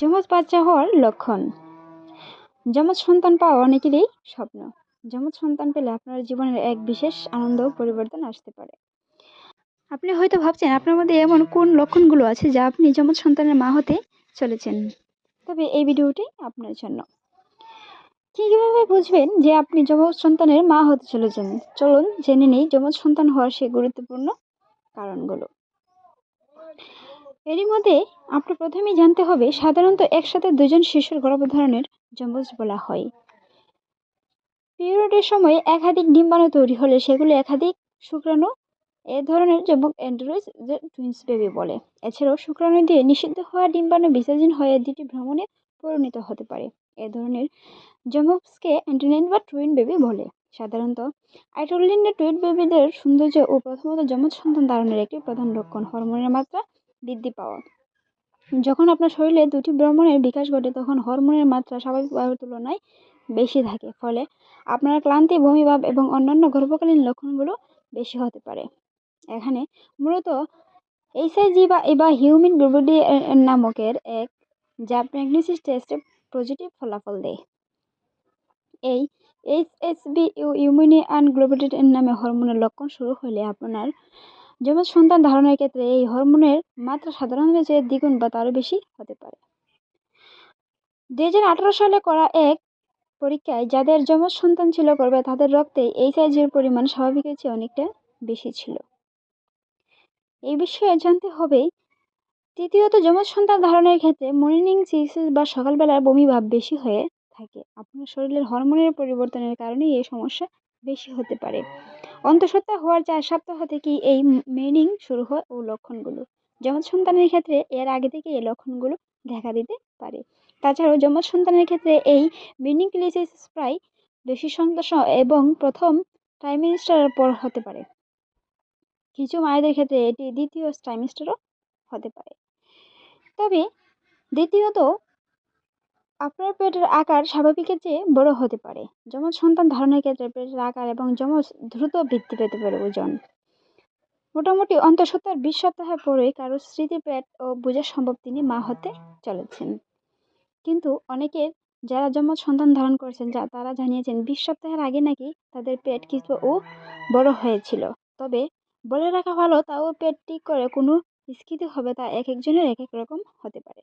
যমজ বাচ্চা হওয়ার লক্ষণ। যমজ সন্তান পাওয়া অনেকেরই স্বপ্ন। যমজ সন্তান পেলে আপনার জীবনের এক বিশেষ আনন্দ পরিবর্তন আসতে পারে। আপনি হয়তো ভাবছেন, আপনার মধ্যে এমন কোন লক্ষণগুলো আছে যা আপনি যমজ সন্তানের মা হতে চলেছেন? তবে এই ভিডিওটি আপনার জন্য। কীভাবে বুঝবেন যে আপনি যমজ সন্তানের মা হতে চলেছেন? চলুন জেনে নেই যমজ সন্তান হওয়ার সেই গুরুত্বপূর্ণ কারণগুলো। এরই মধ্যে আপনার প্রথমেই জানতে হবে, সাধারণত একসাথে দুজন শিশুর গর্ভধারণের যমজ বলা হয়। পিরিয়ডের সময় একাধিক ডিম্বাণু তৈরি হলে সেগুলো একাধিক শুক্রাণু, এ ধরনের যমক অ্যান্ড্রয়েজ টুইন্স বেবি বলে। এছাড়াও শুক্রাণু দিয়ে নিষিদ্ধ হওয়া ডিম্বাণু বিসর্জন হয়ে দুটি ভ্রমণে পরিণত হতে পারে। এ ধরনের যমকসকে অ্যান্টিনেন বা টুইন বেবি বলে। সাধারণত আইটোলিনের টুইন বেবিদের সৌন্দর্য ও প্রথমত যমজ সন্তান ধারণের একটি প্রধান লক্ষণ। হরমোনের মাত্রা বৃদ্ধি পাওয়া। যখন আপনার শরীরে দুটি ভ্রমণের বিকাশ ঘটে, তখন হরমোনের মাত্রা স্বাভাবিকভাবে তুলনায় বেশি থাকে। ফলে আপনার ক্লান্তি, বমিভাব এবং অন্যান্য গর্ভকালীন লক্ষণগুলো বেশি হতে পারে। এখানে মূলত এইচআইজি বা এবা হিউম্যান গ্লোবিডি নামকের এক যা প্রেগনেন্সি টেস্টে পজিটিভ ফলাফল দেয়। এই এইচএসবি ইউমিনি গ্লোবিডিন নামে হরমোনের লক্ষণ শুরু হলে আপনার যেমন সন্তান ধারণের ক্ষেত্রে এই হরমোনের মাত্রা সাধারণত চেয়ে দ্বিগুণ বা তারও বেশি হতে পারে। দু হাজার আঠেরো সালে করা এক পরীক্ষায় যাদের যমজ সন্তান ছিল করবে তাদের রক্তে এইচআইজির পরিমাণ স্বাভাবিকের চেয়ে অনেকটা বেশি ছিল। এই বিষয়ে জানতে হবে, তৃতীয়ত যমজ সন্তান ধারণের ক্ষেত্রে মর্নিং সিক্সেস বা সকালবেলার বমি ভাব বেশি হয়ে থাকে। আপনার শরীরের হরমোনের পরিবর্তনের কারণে এই সমস্যা বেশি হতে পারে। অন্তঃসত্ত্বা হওয়ার চার সপ্তাহ থেকেই এই মেনিং শুরু হয় ও লক্ষণগুলো। যমজ সন্তানের ক্ষেত্রে এর আগে থেকে এই লক্ষণগুলো দেখা দিতে পারে। তাছাড়াও যমজ সন্তানের ক্ষেত্রে এই মিনিং ক্লিসিস প্রায় বেশি সন্তোষ এবং প্রথম ট্রাইমিস্টারের পর হতে পারে। কিছু মায়েদের ক্ষেত্রে এটি দ্বিতীয় ট্রাইমিস্টারও হতে পারে। তবে দ্বিতীয়ত আপনার পেটের আকার স্বাভাবিকের চেয়ে বড় হতে পারে। যমজ সন্তান ধারণের ক্ষেত্রে পেটের আকার এবং যমজ দ্রুত বৃদ্ধি পেতে পারে ওজন। মোটামুটি অন্তঃসত্ত্বার বিশ সপ্তাহের পরেই কারও স্মৃতি পেট ও বোঝা সম্ভব তিনি মা হতে চলেছেন। কিন্তু অনেকের যারা যমজ সন্তান ধারণ করেছেন, যা তারা জানিয়েছেন বিশ সপ্তাহের আগে নাকি তাদের পেট কিছু ও বড় হয়েছিল। তবে বলে রাখা ভালো, তাও পেট ঠিক করে কোনো স্মৃতি হবে তা এক একজনের এক এক রকম হতে পারে।